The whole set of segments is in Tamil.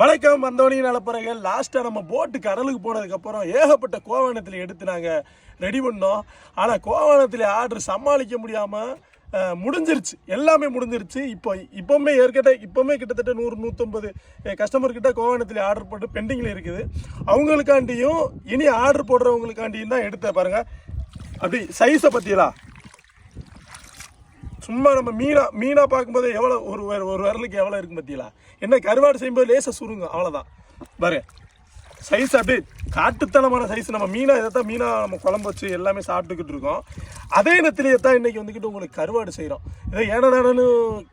வணக்கம் வந்தவனையும் நிலப்பறங்க லாஸ்ட்டாக நம்ம போட்டு கடலுக்கு போனதுக்கப்புறம் ஏகப்பட்ட கோவணத்தில் எடுத்து நாங்கள் ரெடி பண்ணோம். ஆனால் கோவணத்தில் ஆர்டர் சமாளிக்க முடியாமல் முடிஞ்சிருச்சு. எல்லாமே முடிஞ்சிருச்சு. இப்போ இப்போவுமே ஏற்கட்ட இப்போவுமே கிட்டத்தட்ட நூறு நூற்றம்பது கஸ்டமர்கிட்ட கோவணத்தில் ஆர்டர் போட்டு பெண்டிங்கில் இருக்குது. அவங்களுக்காண்டியும் இனி ஆர்டர் போடுறவங்களுக்காண்டியும் தான் எடுத்த பாருங்கள் அப்படி சைஸை பற்றியலாம் சும்மா நம்ம மீனா மீனாக பார்க்கும்போது எவ்வளோ ஒரு ஒரு விரலுக்கு எவ்வளோ இருக்கும் பார்த்தீங்களா? என்ன கருவாடு செய்யும்போது லேசாக சுருங்க அவ்வளோதான் பாரு சைஸ் அப்படியே காட்டுத்தனமான சைஸ் நம்ம மீனாக இதை தான் மீனாக நம்ம குழம்பு வச்சு எல்லாமே சாப்பிட்டுக்கிட்டு இருக்கோம். அதே நேரத்திலேயே தான் இன்றைக்கி வந்துக்கிட்டு உங்களுக்கு கருவாடு செய்கிறோம் இதை ஏன்னா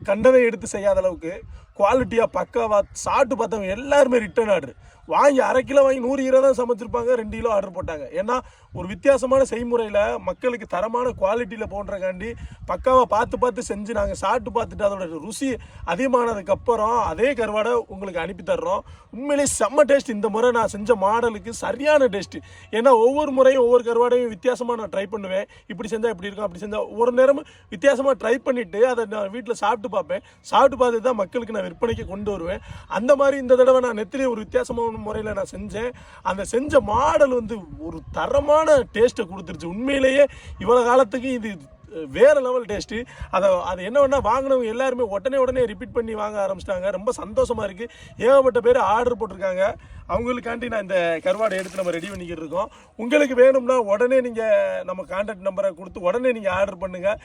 கண்டதை எடுத்து செய்யாத அளவுக்கு குவாலிட்டியாக பக்காவாக சாப்பிட்டு பார்த்தவங்க எல்லாருமே ரிட்டர்ன் ஆர்டர் வாங்கி அரை கிலோ வாங்கி நூறு கிலோ தான் சமைச்சிருப்பாங்க ரெண்டு கிலோ ஆர்டர் போட்டாங்க. ஏன்னா ஒரு வித்தியாசமான செய்முறையில் மக்களுக்கு தரமான குவாலிட்டியில் போன்றக்காண்டி பக்காவாக பார்த்து பார்த்து செஞ்சு நாங்கள் சாப்பிட்டு பார்த்துட்டு அதோட ருசி அதிகமானதுக்கப்புறம் அதே கருவாடை உங்களுக்கு அனுப்பி தர்றோம். உண்மையிலேயே செம்ம டேஸ்ட் இந்த முறை நான் செஞ்ச மாடலுக்கு சரியான டேஸ்ட்டு ஏன்னா ஒவ்வொரு முறையும் ஒவ்வொரு கருவாடையும் வித்தியாசமாக நான் ட்ரை பண்ணுவேன். இப்படி செஞ்சால் இப்படி இருக்கும் அப்படி செஞ்சால் ஒரு நேரமும் வித்தியாசமாக ட்ரை பண்ணிவிட்டு அதை நான் வீட்டில் சாப்பிட்டு பார்ப்பேன். சாப்பிட்டு பார்த்து தான் மக்களுக்கு நான் விற்பனைக்கு கொண்டு வருவேன். அந்த மாதிரி இந்த தடவை நான் நெத்திலி ஒரு வித்தியாசமான முறையில் நான் செஞ்சேன். அந்த செஞ்ச மாடல் வந்து ஒரு தரமான டேஸ்ட்டை கொடுத்துருச்சு. உண்மையிலேயே இவ்வளோ காலத்துக்கு இது வேறு வேற லெவல் டேஸ்ட்டு அதை அது என்ன வேணா வாங்கினவங்க எல்லாருமே உடனே உடனே ரிப்பீட் பண்ணி வாங்க ஆரம்பிச்சிட்டாங்க. ரொம்ப சந்தோஷமாக இருக்குது ஏகப்பட்ட பேர் ஆர்டர் போட்டிருக்காங்க. அவங்களுக்காண்டி நான் இந்த கருவாடை எடுத்து நம்ம ரெடி பண்ணிக்கிட்டு இருக்கோம். உங்களுக்கு வேணும்னா உடனே நீங்கள் நம்ம கான்டாக்ட் நம்பரை கொடுத்து உடனே நீங்கள் ஆர்டர் பண்ணுங்கள்